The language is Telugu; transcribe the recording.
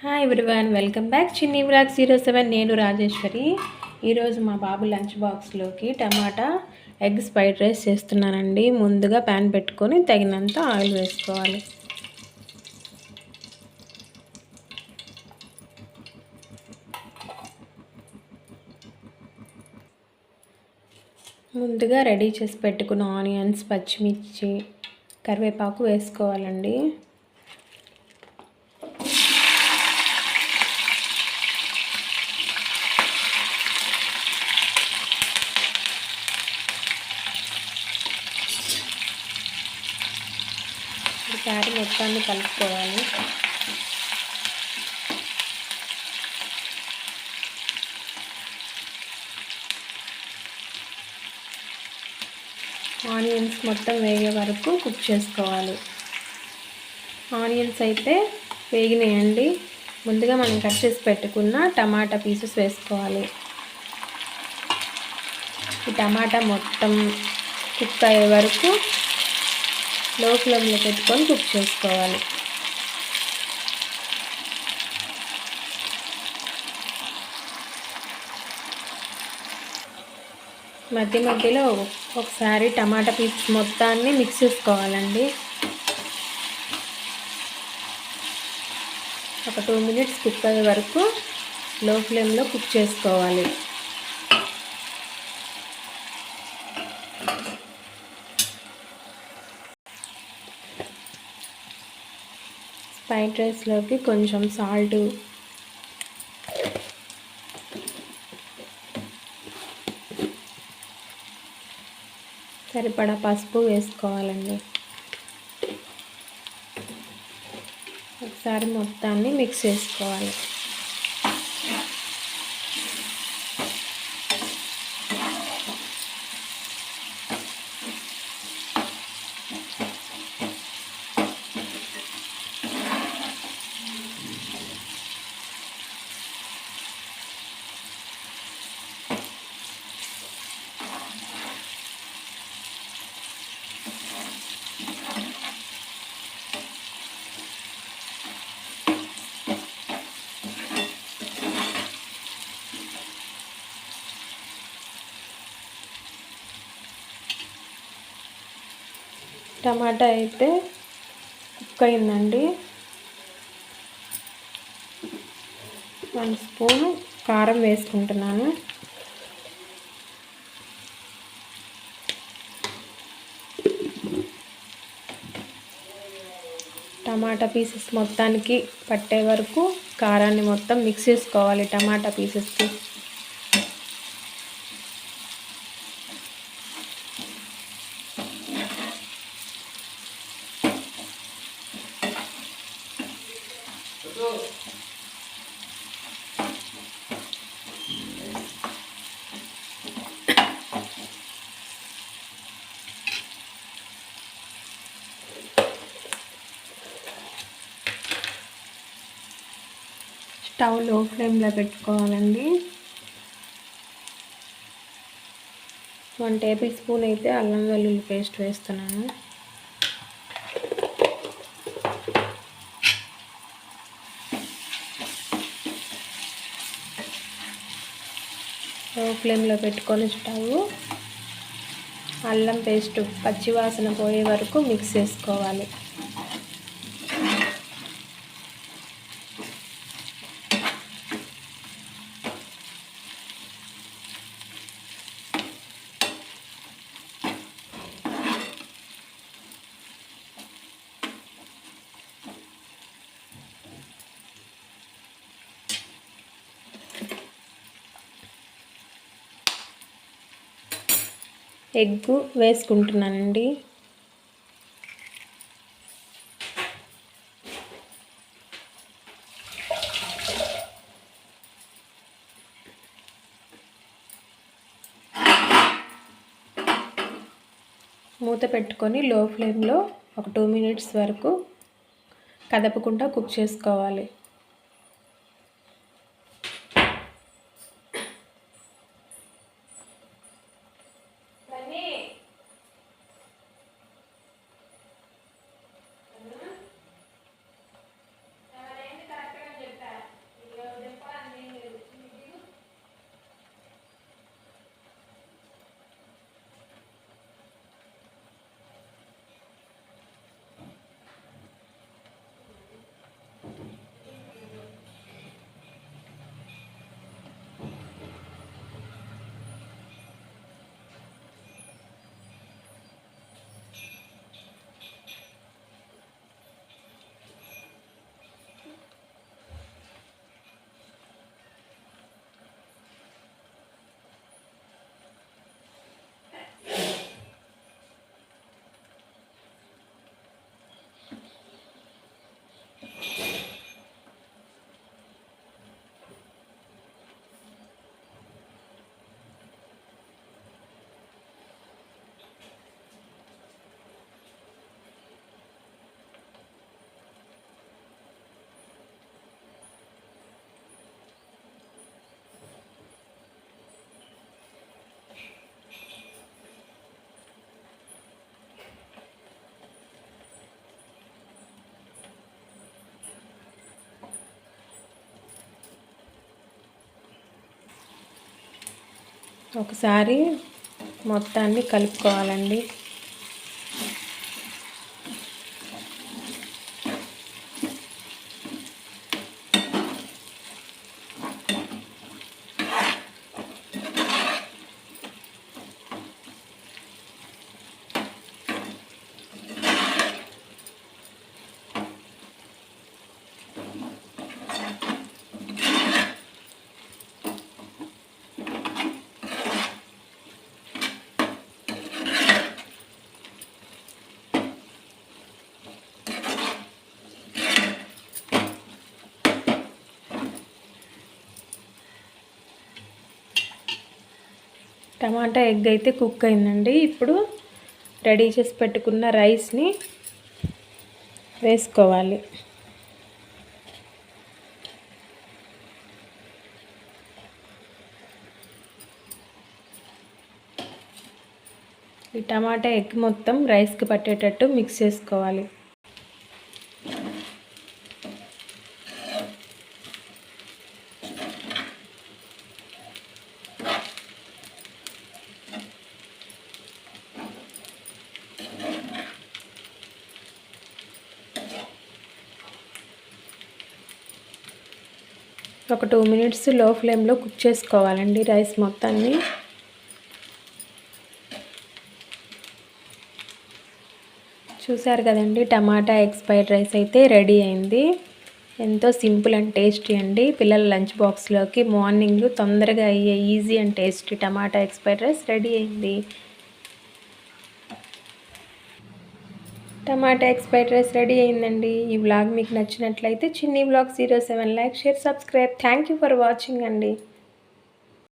Hi everyone welcome back Chinni blog zero seven నేను రాజేశ్వరి. ఈరోజు మా బాబు లంచ్ బాక్స్లోకి టమాటా ఎగ్ స్పైడ్ రైస్ చేస్తున్నానండి. ముందుగా ప్యాన్ పెట్టుకొని తగినంత ఆయిల్ వేసుకోవాలి. ముందుగా రెడీ చేసి పెట్టుకున్న ఆనియన్స్ పచ్చిమిర్చి కరివేపాకు వేసుకోవాలండి ఒకసారి మొత్తాన్ని కలుపుకోవాలి. ఆనియన్స్ మొత్తం వేగే వరకు కుక్ చేసుకోవాలి. ఆనియన్స్ అయితే వేగినాయండి. ముందుగా మనం కట్ చేసి పెట్టుకున్న టమాటా పీసెస్ వేసుకోవాలి. ఈ టమాటా మొత్తం కుక్ అయ్యే వరకు లో ఫ్లేమ్లో పెట్టుకొని కుక్ చేసుకోవాలి. మధ్య మధ్యలో ఒకసారి టమాటా పీస్ మొత్తాన్ని మిక్స్ చేసుకోవాలండి. ఒక టూ మినిట్స్ కుక్ అయ్యే వరకు లో ఫ్లేమ్లో కుక్ చేసుకోవాలి. ఫ్రైడ్ రైస్లోకి కొంచెం సాల్ట్. సరిపడా పసుపు వేసుకోవాలండి. ఒకసారి మొత్తాన్ని మిక్స్ చేసుకోవాలి. టమాటా అయితే కుక్ అయిందండి. వన్ స్పూన్ కారం వేసుకుంటున్నాను. టమాటా పీసెస్ మొత్తానికి పట్టే వరకు కారాన్ని మొత్తం మిక్స్ చేసుకోవాలి టమాటా పీసెస్కి. స్టవ్లో ఫ్లేమ్లో పెట్టుకోవాలండి. వన్ టేబుల్ స్పూన్ అయితే అల్లం వెల్లుల్లి పేస్ట్ వేస్తున్నాను. లో ఫ్లేమ్లో పెట్టుకొని స్టవ్. అల్లం పేస్ట్ పచ్చివాసన పోయే వరకు మిక్స్ చేసుకోవాలి. ఎగ్ వేసుకుంటున్నానండి. మూత పెట్టుకొని లో ఫ్లేమ్లో ఒక టూ మినిట్స్ వరకు కదపకుండా కుక్ చేసుకోవాలి. ఒకసారి మొత్తాన్ని కలుపుకోవాలండి. టమాటా ఎగ్ అయితే కుక్ అయిందండి. ఇప్పుడు రెడీ చేసి పెట్టుకున్న రైస్ని వేసుకోవాలి. ఈ టమాటా ఎగ్ మొత్తం రైస్కి పట్టేటట్టు మిక్స్ చేసుకోవాలి. ఒక టూ మినిట్స్లో ఫ్లేమ్లో కుక్ చేసుకోవాలండి రైస్ మొత్తాన్ని. చూసారు కదండి టమాటా ఎక్స్పైర్డ్ రైస్ అయితే రెడీ అయింది. ఎంతో సింపుల్ అండ్ టేస్టీ అండి. పిల్లల లంచ్ బాక్స్లోకి మార్నింగ్ తొందరగా అయ్యే easy and tasty tomato expired rice ready అయింది. టమాటా ఎక్స్పైర్ రైస్ రెడీ అయిందండి. ఈ వ్లాగ్ మీకు నచ్చినట్లయితే Chinni vlog zero seven like share subscribe. Thank you for watching అండి.